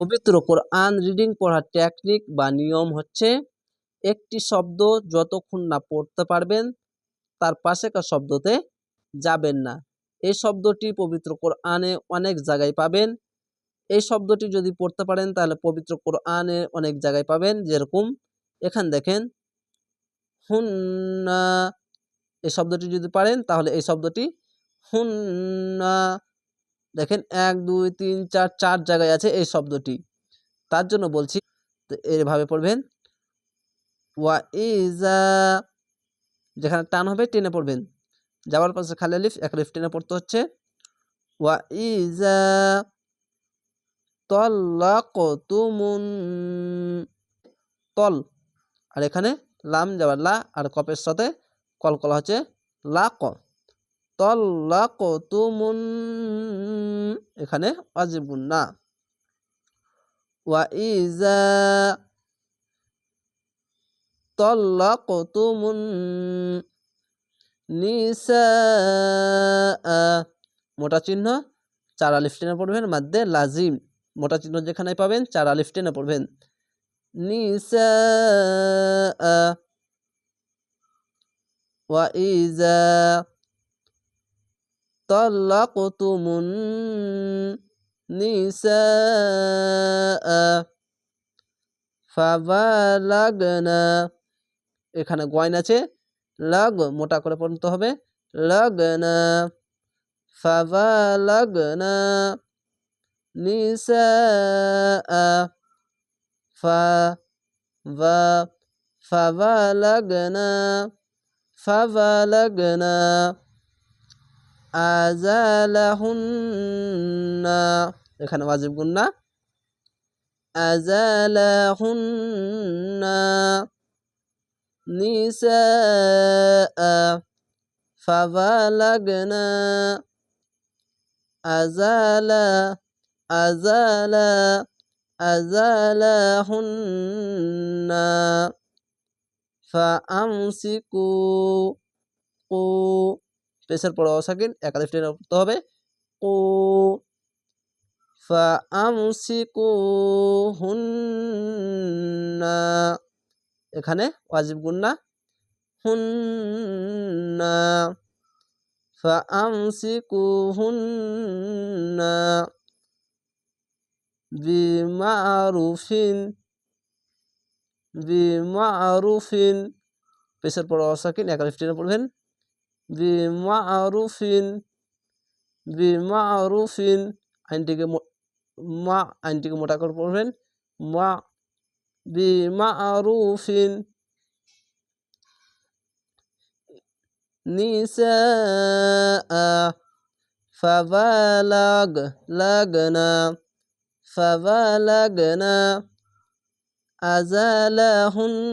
পবিত্র কোরআন রিডিং পড়ার টেকনিক বা নিয়ম হচ্ছে, একটি শব্দ যতক্ষণ না পড়তে পারবেন, তার পাশেকার শব্দতে যাবেন না। এই শব্দটি পবিত্র কোরআনে অনেক জায়গায় পাবেন। এই শব্দটি যদি পড়তে পারেন, তাহলে পবিত্র কোরআনে অনেক জায়গায় পাবেন। যেরকম, এখান দেখেন, হুন্না এই শব্দটি যদি পারেন, তাহলে এই শব্দটি, হুন্না দেখেন এক, দুই, তিন, চার চার জায়গায় আছে এই শব্দটি। তার জন্য বলছি, তো এভাবে পড়বেন। ওয়া ইজা, যেখানে টান হবে টেনে পড়বেন। যাওয়ার পাশে খালি লিফ, এক লিফ টেনে পড়তে হচ্ছে। ওয়া ইজা তল্লাকতুমুন, তল। আর এখানে লাম যাবার লা আর কপের সাথে কল কলা হচ্ছে লা ক তল্লাকতুমুন এখানে অজিবুন না। ওয়া ইজা তল্লাকতুমুন। নিসা মোটা চিহ্ন, চার আলিফ টেনে পড়বেন, মাদ্দে লাজিম। মোটা চিহ্ন যেখানে পাবেন, চার আলিফ টেনে পড়বেন। নিসা ওয়া ইজা তল্লাকতুমুন নিসা ফাবালাগনা এখানে গয়ন আছে, লগ, মোটা করে পড়তে হবে, লগনা ফাবালাগনা নিসাআ ফা বা আজালাহুন্না এখানে ওয়াজিব গুন্না আজালাহুন্না নিসাআ ফাবালাগনা। আজালা আজালা আজালাহুন্না ফাআমসিকু কু পেশের পর অসাকিন একালিফ টেনে হবে। কু হুন্না এখানে ওয়াজিব গুন্না হুন্না ফাআমসিকুহুন্না বিমারুফিন বিমারুফিন। পেশের পর অসাকিন একালিফ টেনে পড়বেন বিমারুফিন বিমারুফিন আইনটিকে মা আইনটিকে মোটা করে পড়বেন মা বিমারুফিন নিসাআ ফাবালাগ লাগনা ফাবালাগনা আজালাহুন্না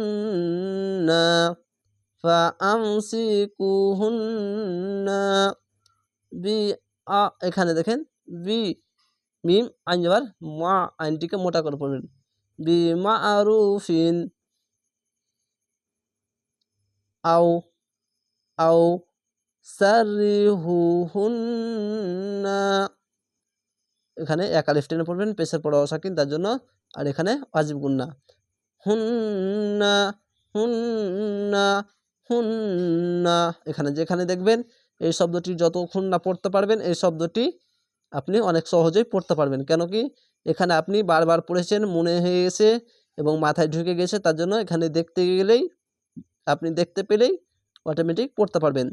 বি আ, এখানে দেখেন, বি, মিম, আইন যাবার মা, আইনটিকে মোটা করে পড়বেন। বি মা আরুফিন আও আও, সারিহুহুন্না। এখানে একা টেনে পড়বেন পেশের পড়া অসাকিন, তার জন্য, আর এখানে ওয়াজিব গুন্না হুন্না হুন্না হুন্না। এখানে যেখানে দেখবেন এই শব্দটি যতক্ষণ না পড়তে পারবেন, এই শব্দটি আপনি অনেক সহজেই পড়তে পারবেন। কেন কি? এখানে আপনি বারবার পড়েছেন, মনে হয়ে গেছে এবং মাথায় ঢুকে গেছে, তার জন্য এখানে দেখতে গেলেই, আপনি দেখতে পেলেই অটোমেটিক পড়তে পারবেন।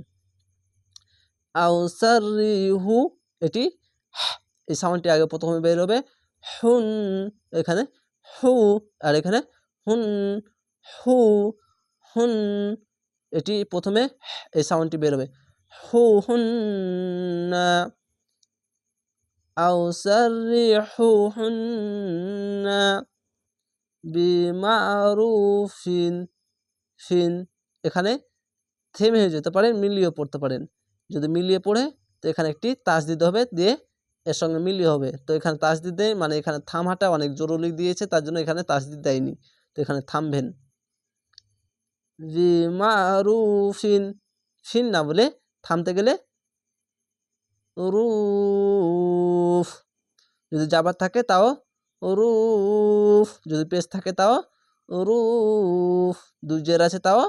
আউসারিহু, এটি এই সাউন্ডটি আগে প্রথমে বের হবে। হুন, এখানে হু, আর এখানে হুন, হু, হুন এটি প্রথমে এই সাউন্ডটি বের হবে। হু হুন আউসারিহু হুন্না বিমারুফিন ফিন এখানে থেমে হয়ে যেতে পারেন, মিলিয়ে পড়তে পারেন। যদি মিলিয়ে পড়ে, তো এখানে একটি তাস দিতে হবে দিয়ে এর সঙ্গে মিলিয়ে হবে। তো এখানে তাস দিতে মানে এখানে থামাটা অনেক জরুরি দিয়েছে, তার জন্য এখানে তাস দিতে দেয়নি। তো এখানে থামবেন। মারুফিন ফিন না বলে, থামতে গেলে রুফ। যদি যাবার থাকে তাও রুফ। যদি পেশ থাকে তাও রুফ। দুই জের আছে তাও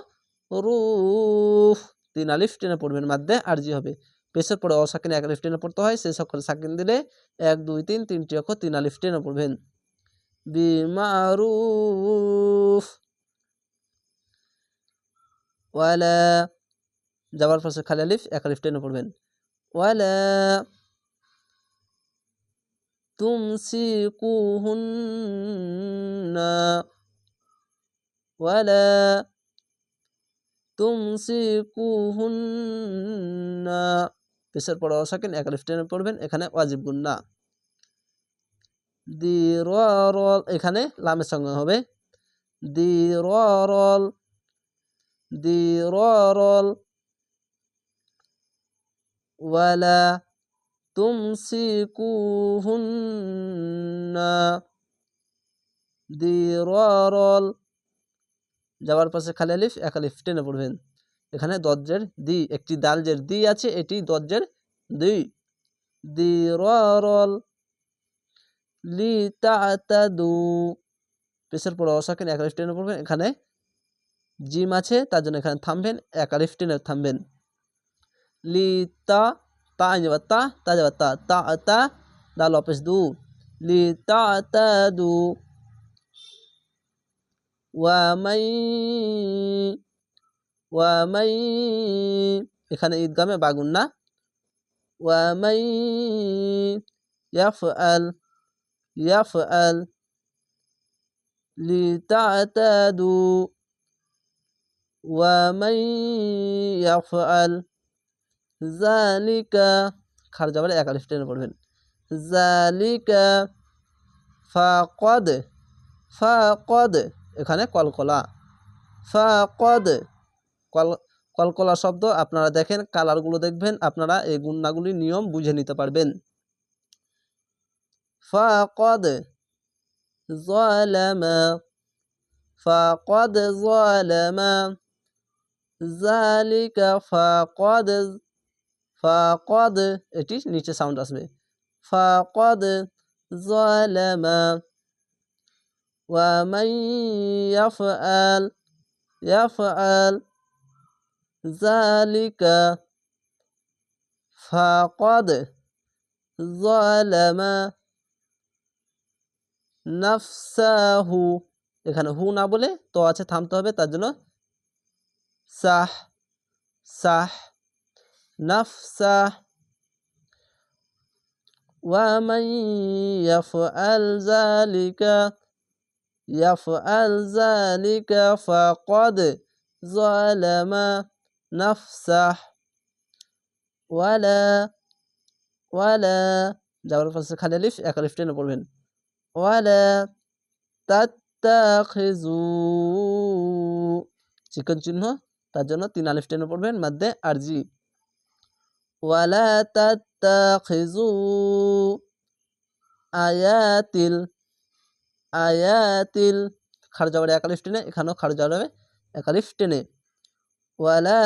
রুফ। তিন আলিফ, টেনে পড়বেন মাধ্যে আরজি হবে। পেশের পরে অসাকিন এক আলিফ, টেনে পড়তে হয়। সে অক্ষরে সাকিন দিলে এক, দুই, তিন, তিনটি অক্ষর তিন আলিফ, টেনে পড়বেন। বিমারুফ। ওয়ালা, যাবার পাশে খালি আলিফ, এক আলিফ টেনে পড়বেন। ওয়ালা, তুমসিকুহুন্না। ওয়ালা, তুমসিকুহুন্না। পেশের পরে অসাকিন, এক আলিফ টেনে পড়বেন, এখানে ওয়াজিব গুন্না দিরল এখানে লামের সঙ্গে হবে। দিরল দিরল ওয়ালা তুমসিকুহুন্না দিরল যাওয়ার পাশে খালি আলিফ, এক আলিফ টেনে পড়বেন। এখানে দজ্জের দি, একটি দালজের দি আছে, এটি দজ্জের দুই দিরল লি তাতাদু পেশের পর অসাকেন এক আলিফ টেনে পড়বেন। এখানে জিম আছে, তার জন্য এখানে থামবেন, এক আলিফ থামবেন। লি তা তা যাবার তা তা যাবার তা তা তা দাল অপেস দু। লি তা তা, দু। ওয়ামাই ওয়ামাই এখানে ঈদগামে বাগুন না। ওয়ামাই ইয়াফআল ইয়াফআল লিতাতাদু ওয়ামাই ইয়াফআল জালিকা খার যাবার এক আলিফ টেনে পড়বেন জালিকা ফাকদ ফাকদ এখানে কলকলা ফাকদ কল কলকলা শব্দ আপনারা দেখেন কালারগুলো দেখবেন আপনারা এই গুন্নাগুলি নিয়ম বুঝে নিতে পারবেন ফাকদ ظلم ফাকদ ظلم জালিকা ফাকদ ফাকদ এটি নিচে সাউন্ড আসবে ফাকদ ظلم ومن يفعل يفعل ذلك فقد ظلم নাফসাহু এখানে হু না বলে তো আছে থামতে হবে তার জন্য সাহ সাহ নাফসাহ ومن يفعل ذلك يفعل ذلك فقد ظلم نفسه ولا ولا যাওয়ার পাশে খালি লিফ এক লিফ টেনে পড়বেন ওয়ালা তাত্তাখিজু চিকন চিহ্ন তার জন্য তিন আলিফ টেনে পড়বেন, মাধ্যে আরজি ওয়ালা তাত্তাখিজু আয়াতিল আয়াতিল। খার যাওয়ার এক আলিফ টেনে, এখানেও খার যাবে এক আলিফ টেনে। ওয়ালা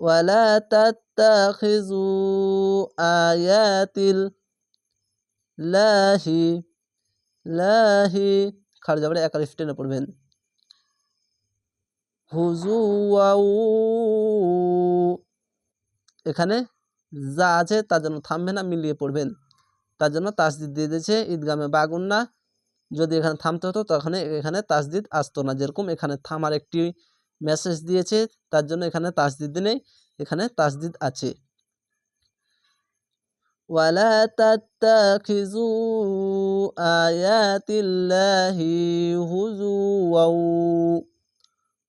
ওয়ালা তাত্তাখিজু আয়াতিল লাহি লাহি। খার যাবে এক আলিফ টেনে পড়বেন। হুজু এখানে যা আছে তার জন্য থামবে না, মিলিয়ে পড়বেন। তার জন্য তাসদিদ দিয়ে দিয়েছে, ঈদগামে বাগুন্না যদি এখানে থামতে হতো তখন এখানে তাসদিদ আসতো না। যেরকম এখানে থামার একটি মেসেজ দিয়েছে, তার জন্য এখানে তাসদিদ নেই, এখানে তাসদিদ আছে। ওয়ালা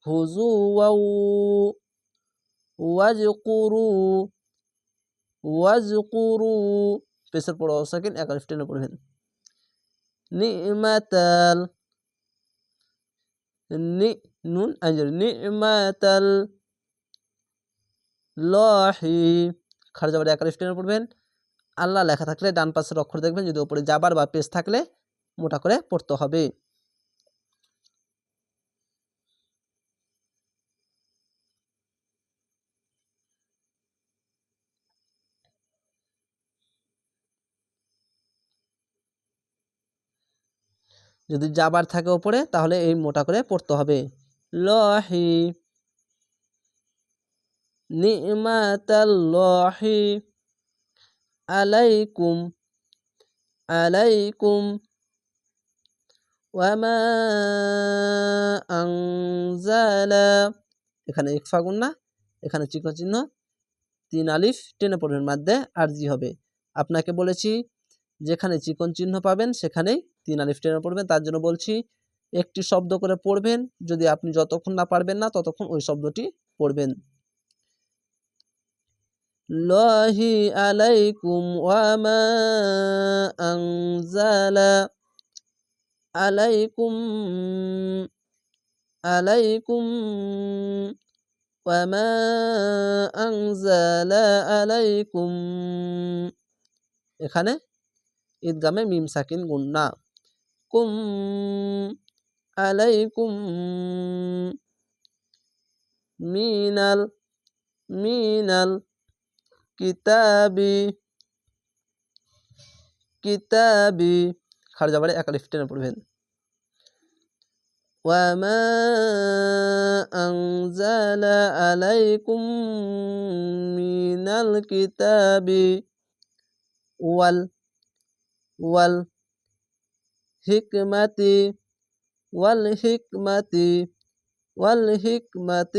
হুজুওয়াও ওয়াজকুরু ওয়াজকুরু। পেশের পড়া সেকেন্ড একাশ টেনে পড়বেন নিমাতাল, নি, নুন আঞ্জর নিমাতাল, লহি। খার যাবার একাশ টেনে পড়বেন আল্লাহ লেখা থাকলে ডান পাশের অক্ষর দেখবেন, যদি ওপরে যাবার বা পেজ থাকলে মোটা করে পড়তে হবে। যদি জাবার থাকে ওপরে, তাহলে এই মোটা করে পড়তে হবে। লহি। নিমাতাল্লাহি। আলাইকুম। আলাইকুম। ওয়ামা আনজালা। এখানে ইকফা গুন্না এখানে চিকন চিহ্ন তিন আলিফ, টেনে পড়বেন মাধ্যে আরজি হবে। আপনাকে বলেছি, যেখানে চিকন চিহ্ন পাবেন, সেখানেই তিন আলিফ পড়বেন। তার জন্য বলছি, একটি শব্দ করে পড়বেন। যদি আপনি যতক্ষণ না পারবেন না, ততক্ষণ ওই শব্দটি পড়বেন। লহি আলাইকুম ওয়ামা আনজালা আলাইকুম আলাইকুম ওয়ামা আনজালা আলাইকুম। এখানে ঈদগামে মিম সাকিন গুন্না কুম আলাইকুম মিনাল মিনাল কিতাবি কিতাবি খার যাবারে এক আলিফ টেনে পড়বেন وما أنزل عليكم من الكتاب وال والحكمة والحكمة والحكمة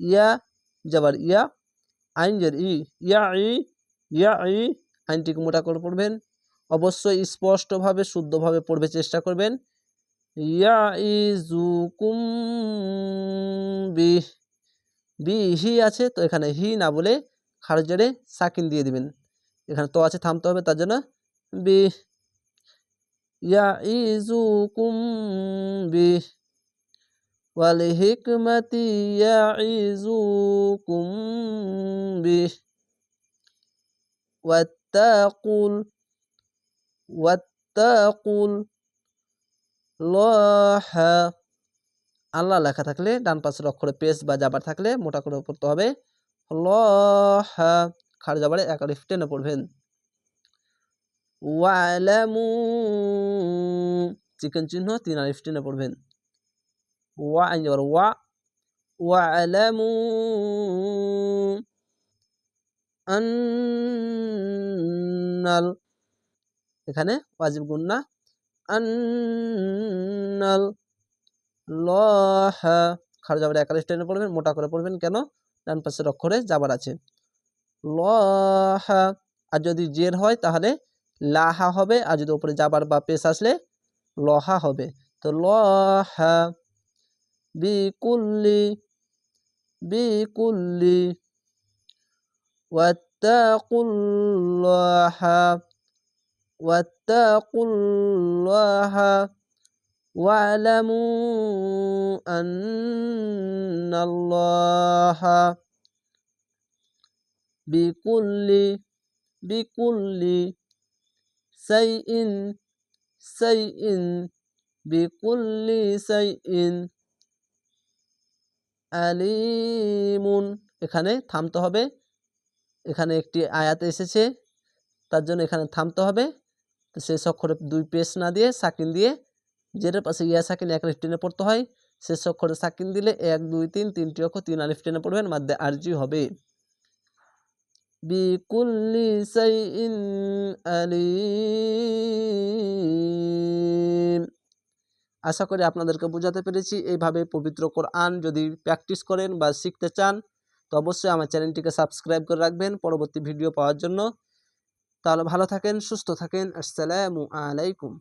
يا জবর ইয়া আইন জের ই ইয়া ই ইয়া ই আইনটিকে মোটা করে পড়বেন অবশ্যই স্পষ্টভাবে শুদ্ধভাবে পড়বে চেষ্টা করবেন ইয়া ইজুকুম বিহ বিহি আছে তো এখানে হি না বলে খারজেরে সাকিন দিয়ে দিবেন এখানে তো আছে থামতে হবে তার জন্য বি বিহ ওয়াল হিকমাতি ইয়া ইজুকুম বিহ ওয়াত্তাকুল লহা আল্লাহ লেখা থাকলে ডান পাশের অক্ষরে পেস বা জাবার থাকলে মোটা করে পড়তে হবে। লহা খার জাবারে এক আলিফ টেনে পড়বেন। ওয়ালামু চিকেন চিহ্ন তিন আলিফ টেনে পড়বেন। ওয়া আইন যাবার, ওয়া, ওয়ালামু আন্নাল, এখানে ওয়াজিব গুন্না আন্নাল লহা, খার যাবার একালিশ টেনে পড়বেন, মোটা করে পড়বেন, কেন? ডান পাশের অক্ষরে যাবার আছে। লহা, আর যদি জের হয় তাহলে লাহা হবে আর যদি উপরে যাবার বা পেশ আসলে লহা হবে তো লহা বিকুল্লি বিকুল্লি ওয়াত্তাকুল্লাহা واتقوا الله واعلموا أن الله بكل بكل شيء شيء بكل شيء আলিমুন এখানে থামতে হবে এখানে একটি আয়াত এসেছে তার জন্য এখানে থামতে হবে তো শেষ অক্ষরে দুই পেশ না দিয়ে সাকিন দিয়ে যেটার পাশে ইয়া সাকিন এক আলিফ টেনে পড়তে হয় শেষ অক্ষরে সাকিন দিলে এক দুই তিন তিনটি অক্ষর তিন আলিফ টেনে পড়বেন মাধ্যে আরজি হবে বিকুল্লি সাইইন আলিম। আশা করি আপনাদেরকে বোঝাতে পেরেছি, এইভাবে পবিত্র কোরআন যদি প্র্যাকটিস করেন বা শিখতে চান, তো অবশ্যই আমার চ্যানেলটিকে সাবস্ক্রাইব করে রাখবেন পরবর্তী ভিডিও পাওয়ার জন্য। তাহলে ভালো থাকেন, সুস্থ থাকেন, আসসালামু আলাইকুম।